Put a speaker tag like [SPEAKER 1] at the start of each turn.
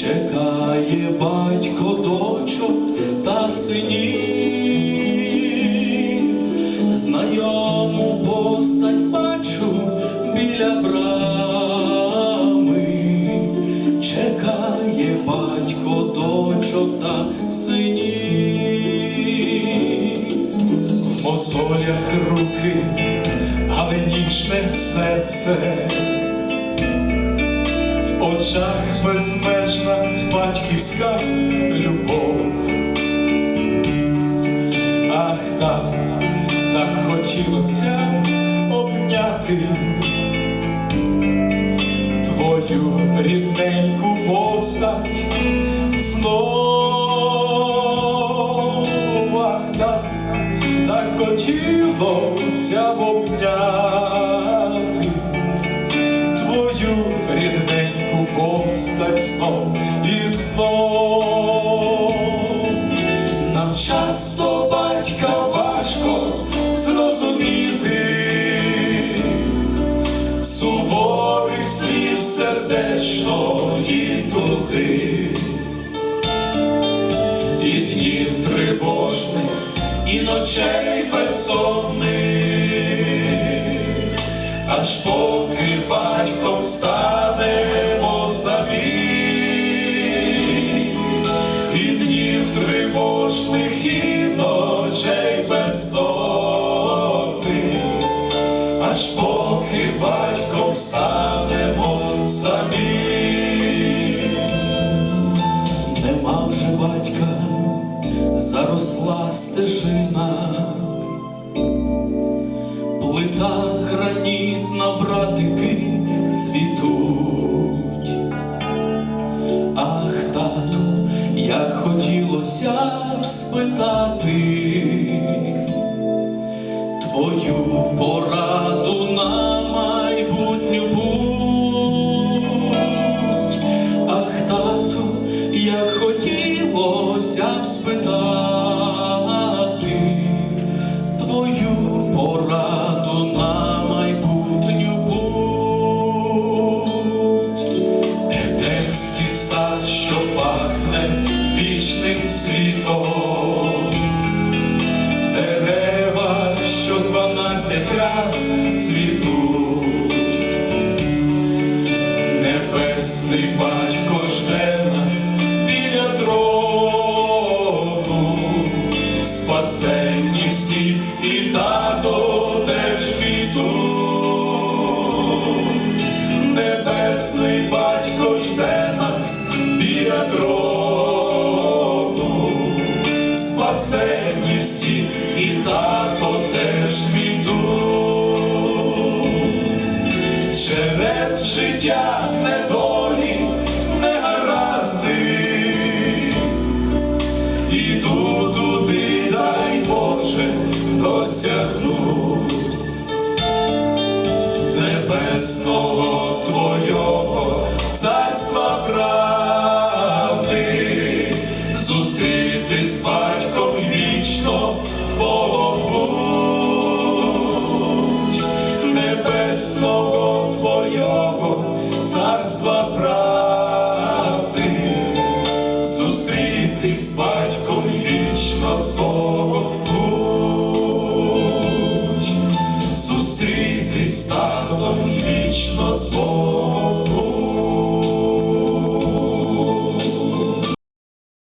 [SPEAKER 1] чекає батько дочок та синів, знайому постать бачу біля брами, чекає батько дочок та синів, в мозолях руки, але нічне серце. Очах безмежна батьківська любов. Ах, тато, так хотілося обняти твою рідненьку постать знов. Ах, тато, так хотілося обняти постать знов і знов. Нам часто батька важко зрозуміти. Суворих слів сердечної туги і днів тривожних, і ночей безсонних, аж поки батьком станемо аж поки батьком станемо самі. Нема вже батька, заросла стежина, плита гранітна, братики цвітуть. Ах, тату, як хотілося б спитати твою пораду раз цвітуть, небесний батько жде нас біля трону, спасенні всі, і тато теж тут. Небесний батько жде нас біля трону, спасені всі, і тато теж мій життя недолі, негаразди, іду туди, дай Боже, досягнуть небесного Твого царства правди, з батьком вічно з будь зустрітись татом вічно з Богом.